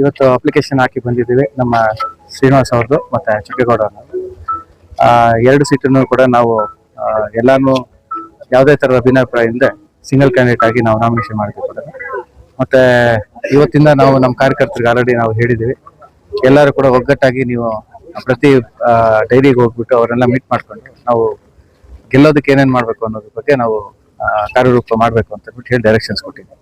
ಇವತ್ತು ಅಪ್ಲಿಕೇಶನ್ ಹಾಕಿ ಬಂದಿದ್ದೀವಿ ನಮ್ಮ ಶ್ರೀನಿವಾಸ್ ಅವ್ರದ್ದು ಮತ್ತೆ ಚಿಕ್ಕೇಗೌಡ ಎರಡು ಸೀಟನ್ನು ಕೂಡ ನಾವು ಎಲ್ಲಾನು ಯಾವುದೇ ತರದ ಭಿನ್ನಾಭಿಪ್ರಾಯದಿಂದ ಸಿಂಗಲ್ ಕ್ಯಾಂಡಿಡೇಟ್ ಆಗಿ ನಾವು ನಾಮಿನೇಷನ್ ಮಾಡಿದ್ವಿ ಕೂಡ. ಮತ್ತೆ ಇವತ್ತಿಂದ ನಾವು ನಮ್ಮ ಕಾರ್ಯಕರ್ತರಿಗೆ ಆಲ್ರೆಡಿ ನಾವು ಹೇಳಿದ್ದೀವಿ. ಎಲ್ಲರೂ ಕೂಡ ಒಗ್ಗಟ್ಟಾಗಿ ನೀವು ಪ್ರತಿ ಡೈರಿಗೆ ಹೋಗ್ಬಿಟ್ಟು ಅವರೆಲ್ಲ ಮೀಟ್ ಮಾಡ್ಕೊಂಡು ನಾವು ಗೆಲ್ಲೋದಕ್ಕೆ ಏನೇನ್ ಮಾಡ್ಬೇಕು ಅನ್ನೋದ್ರ ಬಗ್ಗೆ ನಾವು ಕಾರ್ಯರೂಪ ಮಾಡ್ಬೇಕು ಅಂತ ಹೇಳಿ ಡೈರೆಕ್ಷನ್ಸ್ ಕೊಟ್ಟಿದ್ದೀವಿ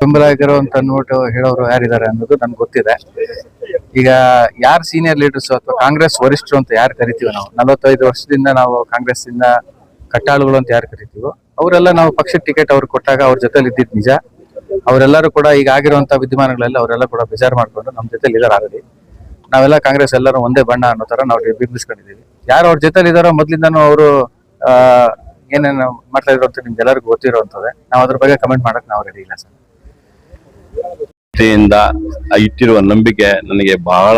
ಬೆಂಬಲಿಗರು ಅಂತ ಅಂದ್ಬಿಟ್ಟು ಹೇಳೋರು ಯಾರಿದ್ದಾರೆ ಅನ್ನೋದು ನನ್ಗೆ ಗೊತ್ತಿದೆ. ಈಗ ಯಾರು ಸೀನಿಯರ್ ಲೀಡರ್ಸ್ ಅಥವಾ ಕಾಂಗ್ರೆಸ್ ವರಿಷ್ಠರು ಅಂತ ಯಾರು ಕರಿತೀವಿ ನಾವು? ನಲವತ್ತೈದು ವರ್ಷದಿಂದ ನಾವು ಕಾಂಗ್ರೆಸ್ ಇಂದ ಕಟ್ಟಾಳುಗಳು ಅಂತ ಯಾರು ಕರಿತೀವೋ? ಅವರೆಲ್ಲ ನಾವು ಪಕ್ಷಕ್ಕೆ ಟಿಕೆಟ್ ಅವ್ರಿಗೆ ಕೊಟ್ಟಾಗ ಅವ್ರ ಜೊತೆಲಿ ಇದ್ದಿದ್ದು ನಿಜ. ಅವರೆಲ್ಲರೂ ಕೂಡ ಈಗ ಆಗಿರುವಂತ ವಿದ್ಯಮಾನಗಳೆಲ್ಲ ಅವರೆಲ್ಲ ಕೂಡ ಬೇಜಾರು ಮಾಡ್ಕೊಂಡು ನಮ್ಮ ಜೊತೆಲಿ ಇದಾರೆ ಆಲ್ರೆಡಿ ನಾವೆಲ್ಲ ಕಾಂಗ್ರೆಸ್ ಎಲ್ಲರೂ ಒಂದೇ ಬಣ್ಣ ಅನ್ನೋ ತರ ನಾವು ಬಿಂಬಿಸ್ಕೊಂಡಿದೀವಿ ಯಾರು ಅವ್ರ ಜೊತೆಲಿ ಇದಾರೋ ಮೊದ್ಲಿಂದಾನು ಅವರು ಏನೇನು ಮಾಡ್ತಾ ಇದ್ರು ಅಂತ ನಿಮ್ಗೆ ಎಲ್ಲರಿಗೂ ಗೊತ್ತಿರೋಂಥದ್ದೇ. ನಾವು ಅದ್ರ ಬಗ್ಗೆ ಕಮೆಂಟ್ ಮಾಡಕ್ ನಾವು ರೆಡಿ ಇಲ್ಲ ಸರ್. ಇಟ್ಟಿರುವ ನಂಬಿಕೆ ನನಗೆ ಬಹಳ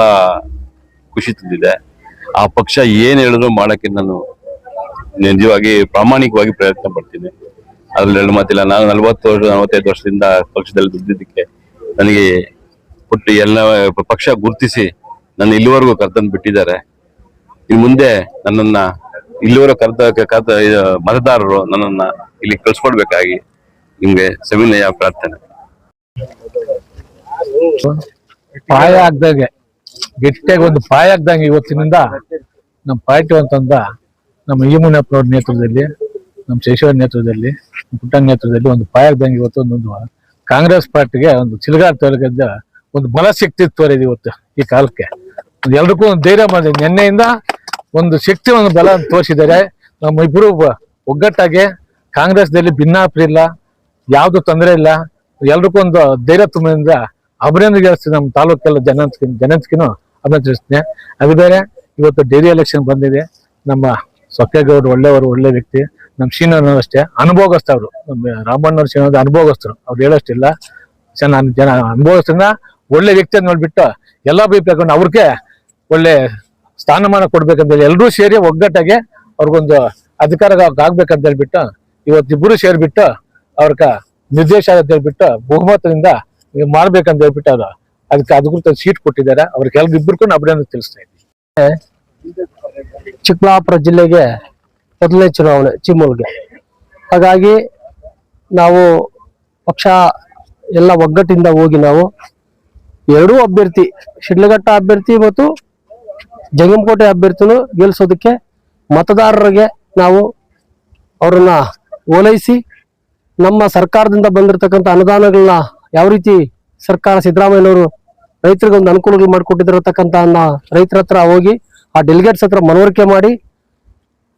ಖುಷಿ ತಂದಿದೆ. ಆ ಪಕ್ಷ ಏನ್ ಹೇಳಿದ್ರು ಮಾಡಕ್ಕೆ ನಾನು ನಿಜವಾಗಿ ಪ್ರಾಮಾಣಿಕವಾಗಿ ಪ್ರಯತ್ನ ಪಡ್ತೀನಿ. ಅದ್ರಲ್ಲಿ ಎರಡು ಮಾತಿಲ್ಲ, ನಾನು ನಲವತ್ತು ವರ್ಷ, ನಲವತ್ತೈದು ವರ್ಷದಿಂದ ಪಕ್ಷದಲ್ಲಿ ದುಡ್ದಿದ್ದಕ್ಕೆ ನನಗೆ ಕೊಟ್ಟು ಎಲ್ಲ ಪಕ್ಷ ಗುರುತಿಸಿ ನನ್ನ ಇಲ್ಲಿವರೆಗೂ ಕರ್ತನ್ ಬಿಟ್ಟಿದ್ದಾರೆ. ಇನ್ನು ಮುಂದೆ ನನ್ನನ್ನ ಇಲ್ಲಿವರೆಗೂ ಕರ್ತ ಮತದಾರರು ನನ್ನನ್ನ ಇಲ್ಲಿ ಕಳ್ಸ್ಕೊಡ್ಬೇಕಾಗಿ ನಿಮ್ಗೆ ಸವಿನಯ ಪ್ರಾರ್ಥನೆ. ಪಾಯ ಆಗ್ದಂಗೆ ಗಟ್ಟಿಯಾಗಿ ಒಂದು ಪಾಯ ಆಗ್ದಂಗೆ ಇವತ್ತಿನಿಂದ ನಮ್ಮ ಪಾರ್ಟಿ ಅಂತಂದ ನಮ್ಮ ಈ ನೇತೃತ್ವದಲ್ಲಿ, ನಮ್ಮ ಶೇಷವರ ನೇತೃತ್ವದಲ್ಲಿ ಪುಟ್ಟ ನೇತೃತ್ವದಲ್ಲಿ ಒಂದು ಪಾಯ ಆಗ್ದಂಗೆ ಇವತ್ತು ಒಂದು ಕಾಂಗ್ರೆಸ್ ಪಾರ್ಟಿಗೆ ಒಂದು ಚಿಲಗಾರ ತೊಲಗದ ಒಂದು ಬಲ ಸಿಕ್ತಿತ್ತು ಇವತ್ತು. ಈ ಕಾಲಕ್ಕೆ. ಎಲ್ರಿಗೂ ಒಂದು ಧೈರ್ಯ ಮಾಡಿ, ನಿನ್ನೆಯಿಂದ ಒಂದು ಶಕ್ತಿ ಒಂದು ಬಲ ತೋರಿಸಿದ್ದಾರೆ. ನಮ್ಮ ಇಬ್ಬರು ಒಗ್ಗಟ್ಟಾಗಿ ಕಾಂಗ್ರೆಸ್ದಲ್ಲಿ ಭಿನ್ನಾಭಿಪ್ರಾಯ ಇಲ್ಲ, ಯಾವ್ದು ತೊಂದರೆ ಇಲ್ಲ. ಎಲ್ರಿಗೂ ಒಂದು ಧೈರ್ಯ ತುಂಬಿಂದ ಅಭಿನಂದನೆ ನಮ್ಮ ತಾಲೂಕೆಲ್ಲ ಜನ ಜನನ್ಸ್ಕಿನು ಅಭಿನಂದಿಸ್ತೀನಿ. ಅದು ಬೇರೆ ಇವತ್ತು ಡೈರಿ ಎಲೆಕ್ಷನ್ ಬಂದಿದೆ. ನಮ್ಮ ಸೊಕ್ಕೇಗೌಡರು ಒಳ್ಳೆಯವರು, ಒಳ್ಳೆ ವ್ಯಕ್ತಿ. ನಮ್ಮ ಶ್ರೀನವರು ಅಷ್ಟೇ. ಅನುಭವಸ್ಥರು ನಮ್ಮ ರಾಮಣ್ಣವ್ರ ಶ್ರೀನವ್ರು ಅನುಭೋಗಸ್ತರು ಅವ್ರು ಹೇಳೋಷ್ಟಿಲ್ಲ. ಚೆನ್ನ ಜನ ಅನುಭವಸ್ಥರನ್ನ ಒಳ್ಳೆ ವ್ಯಕ್ತಿ ನೋಡ್ಬಿಟ್ಟು ಎಲ್ಲ ಅಭಿಪ್ರಾಯಕೊಂಡು ಅವ್ರಿಗೆ ಒಳ್ಳೆ ಸ್ಥಾನಮಾನ ಕೊಡ್ಬೇಕಂತ ಎಲ್ಲರೂ ಸೇರಿ ಒಗ್ಗಟ್ಟಾಗೆ ಅವ್ರಿಗೊಂದು ಅಧಿಕಾರ ಆಗ್ಬೇಕಂತ ಹೇಳ್ಬಿಟ್ಟು ಇವತ್ತಿಬ್ಬರು ಸೇರಿಬಿಟ್ಟು ಅವ್ರಕ ನಿರ್ದೇಶ ಅಂತ ಹೇಳ್ಬಿಟ್ಟು ಬಹುಮತದಿಂದ ನೀವು ಮಾಡ್ಬೇಕಂತ ಹೇಳ್ಬಿಟ್ಟು ಅವ್ರು ಅದಕ್ಕೆ ಅಧಿಕೃತ ಸೀಟ್ ಕೊಟ್ಟಿದ್ದಾರೆ. ಅವ್ರಿಗೆ ಎಲ್ರಿಬ್ರಿಗೂ ಅಭಿನಂದನೆ ತಿಳಿಸ್ತಾ ಇದ್ದೀನಿ. ಚಿಕ್ಕಬಳ್ಳಾಪುರ ಜಿಲ್ಲೆಗೆ ಮೊದಲನೇ ಚುನಾವಣೆ ಚಿಮ್ಮೂಲ್ಗೆ ಹಾಗಾಗಿ ನಾವು ಪಕ್ಷ ಎಲ್ಲ ಒಗ್ಗಟ್ಟಿಂದ ಹೋಗಿ ನಾವು ಎರಡೂ ಅಭ್ಯರ್ಥಿ, ಶಿಡ್ಲಘಟ್ಟ ಅಭ್ಯರ್ಥಿ ಮತ್ತು ಜಂಗಮಕೋಟೆ ಅಭ್ಯರ್ಥಿನು ಗೆಲ್ಲಿಸೋದಕ್ಕೆ ಮತದಾರರಿಗೆ ನಾವು ಅವರನ್ನ ಓಲೈಸಿ ನಮ್ಮ ಸರ್ಕಾರದಿಂದ ಬಂದಿರತಕ್ಕಂಥ ಅನುದಾನಗಳನ್ನ ಯಾವ ರೀತಿ ಸರ್ಕಾರ ಸಿದ್ದರಾಮಯ್ಯನವರು ರೈತರಿಗೆ ಒಂದು ಅನುಕೂಲಗಳು ಮಾಡಿಕೊಟ್ಟಿದಿರತಕ್ಕಂಥ ರೈತರ ಹತ್ರ ಹೋಗಿ ಆ ಡೆಲಿಗೇಟ್ಸ್ ಹತ್ರ ಮನವರಿಕೆ ಮಾಡಿ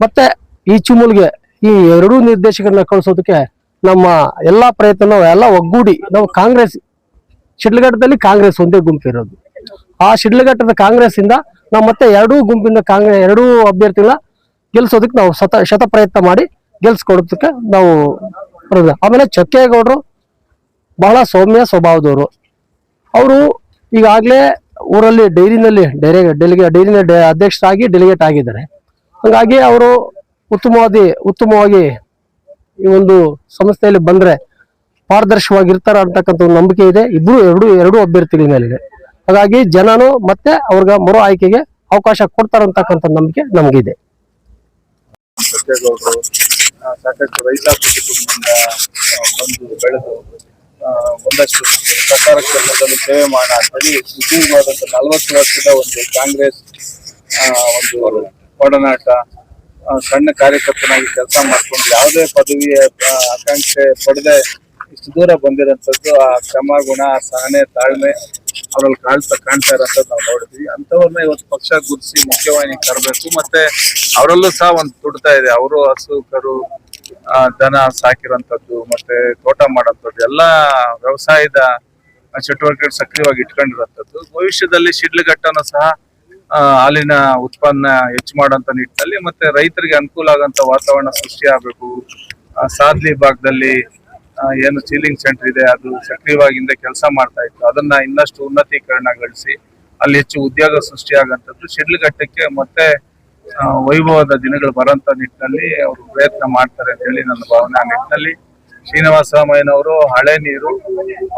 ಮತ್ತೆ ಈ ಚುಮುಲ್ಗೆ ಈ ಎರಡೂ ನಿರ್ದೇಶಕರನ್ನ ಕಳಿಸೋದಕ್ಕೆ ನಮ್ಮ ಎಲ್ಲಾ ಪ್ರಯತ್ನ ಎಲ್ಲ ಒಗ್ಗೂಡಿ, ನಾವು ಕಾಂಗ್ರೆಸ್ ಶಿಡ್ಲಘಟ್ಟದಲ್ಲಿ ಕಾಂಗ್ರೆಸ್ ಒಂದೇ ಗುಂಪಿರೋದು ಆ ಶಿಡ್ಲಘಟ್ಟದ ಕಾಂಗ್ರೆಸ್ ಇಂದ ನಾವು ಮತ್ತೆ ಎರಡೂ ಗುಂಪಿಂದ ಕಾಂಗ್ರೆಸ್ ಎರಡೂ ಅಭ್ಯರ್ಥಿಗಳ ಗೆಲ್ಸೋದಕ್ಕೆ ನಾವು ಸತ ಶತ ಪ್ರಯತ್ನ ಮಾಡಿ ಗೆಲ್ಸ್ಕೊಡೋದಕ್ಕೆ ನಾವು. ಆಮೇಲೆ ಚಕ್ಕೇಗೌಡರು ಬಹಳ ಸೌಮ್ಯ ಸ್ವಭಾವದವರು. ಅವರು ಈಗಾಗಲೇ ಊರಲ್ಲಿ ಡೈರಿನಲ್ಲಿ ಡೈರಿ, ಡೆಲಿಗೆ, ಡೈರಿನ ಅಧ್ಯಕ್ಷರಾಗಿ ಡೆಲಿಗೇಟ್ ಆಗಿದ್ದಾರೆ. ಹಾಗಾಗಿ ಅವರು ಉತ್ತಮವಾಗಿ ಉತ್ತಮವಾಗಿ ಈ ಒಂದು ಸಂಸ್ಥೆಯಲ್ಲಿ ಬಂದ್ರೆ ಪಾರದರ್ಶಕವಾಗಿರ್ತಾರ ಅಂತಕ್ಕಂಥ ಒಂದು ನಂಬಿಕೆ ಇದೆ. ಇಬ್ರು ಎರಡು ಎರಡು ಅಭ್ಯರ್ಥಿಗಳ ಮೇಲಿದೆ. ಹಾಗಾಗಿ ಜನನು ಮತ್ತೆ ಅವ್ರಿಗೆ ಮರು ಆಯ್ಕೆಗೆ ಅವಕಾಶ ಕೊಡ್ತಾರಂತಕ್ಕಂಥ ನಂಬಿಕೆ ನಮಗಿದೆ. ಸಾಕಷ್ಟು ರೈತಾಪಿ ಕುಟುಂಬದಿಂದ ಬಂದು ಬೆಳೆದು ಒಂದಷ್ಟು ಸರ್ಕಾರ ಕ್ಷೇತ್ರದಲ್ಲಿ ಸೇವೆ ಮಾಡೋಣ ಅಂತೇಳಿ ಸುದೀರ್ಘವಾದಂತ ನಲವತ್ತು ವರ್ಷದ ಒಂದು ಕಾಂಗ್ರೆಸ್ ಒಂದು ಒಡನಾಟ ಸಣ್ಣ ಕಾರ್ಯಕರ್ತನಾಗಿ ಕೆಲಸ ಮಾಡ್ಕೊಂಡು ಯಾವುದೇ ಪದವಿಯ ಆಕಾಂಕ್ಷೆ ಪಡೆದೆ ಇಷ್ಟು ದೂರ ಬಂದಿರೋಂಥದ್ದು ಆ ಕ್ರಮ ಗುಣ ಆ ಸಹನೆ, ತಾಳ್ಮೆ ಅವರಲ್ಲಿ ಕಾಣ್ತಾ ಕಾಣ್ತಾ ಇರೋಂಥದ್ದು ನಾವು ನೋಡಿದ್ವಿ. ಅಂತವ್ರನ್ನ ಇವತ್ತು ಪಕ್ಷ ಗುರುತಿಸಿ ಮುಖ್ಯವಾಹಿನಿಗೆ ತರಬೇಕು. ಮತ್ತೆ ಅವರಲ್ಲೂ ಸಹ ಒಂದು ತುಡ್ತಾ ಇದೆ. ಅವರು ಹಸು, ಕರು ದನ ಸಾಕಿರೋಂಥದ್ದು, ಮತ್ತೆ ತೋಟ ಮಾಡೋಂಥದ್ದು, ಎಲ್ಲ ವ್ಯವಸಾಯದ ಚಟುವಟಿಕೆ ಸಕ್ರಿಯವಾಗಿ ಇಟ್ಕೊಂಡಿರೋಂಥದ್ದು. ಭವಿಷ್ಯದಲ್ಲಿ ಶಿಡ್ಲಘಟ್ಟನ ಸಹ ಹಾಲಿನ ಉತ್ಪನ್ನ ಹೆಚ್ಚು ಮಾಡೋಂತ ನಿಟ್ಟಿನಲ್ಲಿ, ಮತ್ತೆ ರೈತರಿಗೆ ಅನುಕೂಲ ಆಗೋಂಥ ವಾತಾವರಣ ಸೃಷ್ಟಿ ಆಗಬೇಕು ಸಾದ್ಲಿ ಭಾಗದಲ್ಲಿ ಏನು ಸೀಲಿಂಗ್ ಸೆಂಟರ್ ಇದೆ, ಅದು ಸಕ್ರಿಯವಾಗಿಂದ ಕೆಲಸ ಮಾಡ್ತಾ ಇತ್ತು. ಅದನ್ನ ಇನ್ನಷ್ಟು ಉನ್ನತೀಕರಣಗೊಳಿಸಿ ಅಲ್ಲಿ ಹೆಚ್ಚು ಉದ್ಯೋಗ ಸೃಷ್ಟಿ ಆಗಂತದ್ದು ಶಿಡ್ಲಘಟ್ಟಕ್ಕೆ ಮತ್ತೆ ವೈಭವದ ದಿನಗಳು ಬರೋಂಥ ನಿಟ್ಟಿನಲ್ಲಿ ಅವರು ಪ್ರಯತ್ನ ಮಾಡ್ತಾರೆ ಅಂತ ಹೇಳಿ ನನ್ನ ಭಾವನೆ. ಆ ನಿಟ್ಟಿನಲ್ಲಿ ಶ್ರೀನಿವಾಸ ರಾಮಯ್ಯನವರು ಹಳೆ ನೀರು,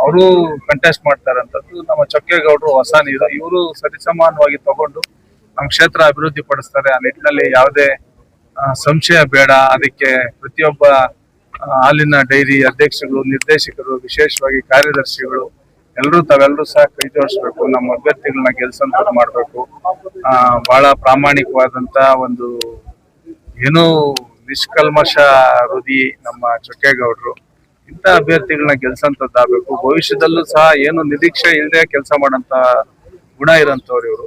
ಅವರು ಕಂಟೆಸ್ಟ್ ಮಾಡ್ತಾರಂಥದ್ದು. ನಮ್ಮ ಚೊಕ್ಕೇಗೌಡರು ಹೊಸ ನೀರು, ಇವರು ಸರಿಸಮಾನವಾಗಿ ತಗೊಂಡು ನಮ್ಮ ಕ್ಷೇತ್ರ ಅಭಿವೃದ್ಧಿ ಪಡಿಸ್ತಾರೆ. ಆ ನಿಟ್ಟಿನಲ್ಲಿ ಯಾವುದೇ ಸಂಶಯ ಬೇಡ. ಅದಕ್ಕೆ ಪ್ರತಿಯೊಬ್ಬ ಹಾಲಿನ ಡೈರಿ ಅಧ್ಯಕ್ಷಗಳು ನಿರ್ದೇಶಕರು, ವಿಶೇಷವಾಗಿ ಕಾರ್ಯದರ್ಶಿಗಳು, ಎಲ್ಲರೂ ತಾವೆಲ್ಲರೂ ಸಹ ಕೈ ಜೋಡಿಸ್ಬೇಕು. ನಮ್ಮ ಅಭ್ಯರ್ಥಿಗಳನ್ನ ಗೆಲ್ಸಂತ ಮಾಡಬೇಕು. ಆ, ಬಹಳ ಪ್ರಾಮಾಣಿಕವಾದಂತ ಒಂದು ಏನೋ ನಿಷ್ಕಲ್ಮಶ ಹೃದಯ ನಮ್ಮ ಚೊಕ್ಕೇಗೌಡರು. ಇಂಥ ಅಭ್ಯರ್ಥಿಗಳನ್ನ ಗೆಲ್ಸಂತದ್ದಾಗಬೇಕು ಭವಿಷ್ಯದಲ್ಲೂ ಸಹ ಏನು ನಿರೀಕ್ಷೆ ಇಲ್ಲದೆ ಕೆಲಸ ಮಾಡಂತ ಗುಣ ಇರೋಂಥವ್ರು ಇವರು.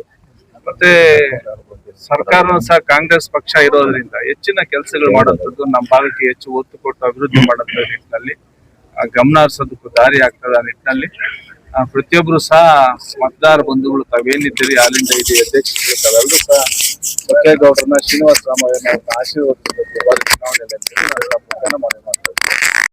ಮತ್ತೆ ಸರ್ಕಾರ ಸಹ ಕಾಂಗ್ರೆಸ್ ಪಕ್ಷ ಇರೋದ್ರಿಂದ ಹೆಚ್ಚಿನ ಕೆಲಸಗಳು ಮಾಡುವಂಥದ್ದು ನಮ್ಮ ಭಾಗಕ್ಕೆ ಹೆಚ್ಚು ಒತ್ತು ಕೊಟ್ಟು ಅಭಿವೃದ್ಧಿ ಮಾಡುತ್ತ ನಿಟ್ಟಿನಲ್ಲಿ ಗಮನ ಹರಿಸೋದಕ್ಕೂ ದಾರಿ ಆಗ್ತದೆ ಆ ನಿಟ್ಟಿನಲ್ಲಿ. ಪ್ರತಿಯೊಬ್ರು ಸಹ ಮತದಾರ ಬಂಧುಗಳು, ತಾವೇನಿದ್ದೀರಿ ಅಲ್ಲಿಂದ ಇದೆ ಅಧ್ಯಕ್ಷರು ತಾವೆಲ್ಲರೂ ಸಹ ಸತ್ಯೇಗೌಡರನ್ನ ಶ್ರೀನಿವಾಸ ರಾಮಯ್ಯನ ಆಶೀರ್ವಾದ ಚುನಾವಣೆಯಲ್ಲಿ ಮಾಡ್ತಾರೆ